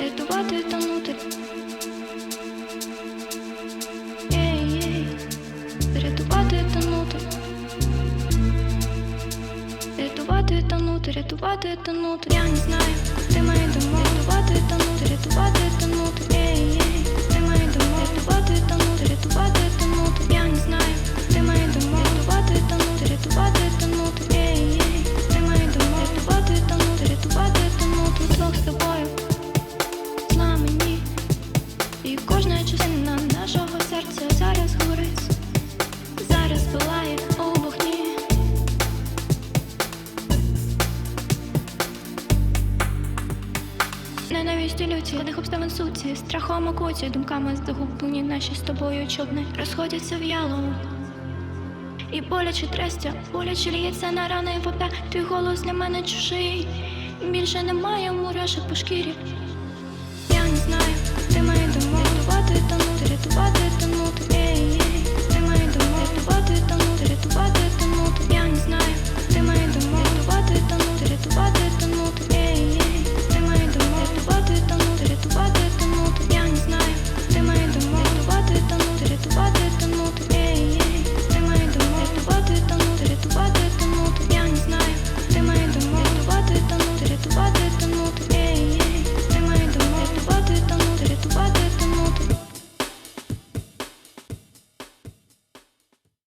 рятувати, тонути. Ей, ей, рятувати, тонути. Рятувати, тонути, рятувати, тонути. Я не знаю, куди ми йдемо. Рятувати, тонути, Ненависті люті, одних обставин суті, страхом окуті, думками загублені наші з тобою човни розходяться в ялову. І боляче трестя, боляче лється на рани вода, твій голос для мене чужий. Більше немає мурашок по шкірі,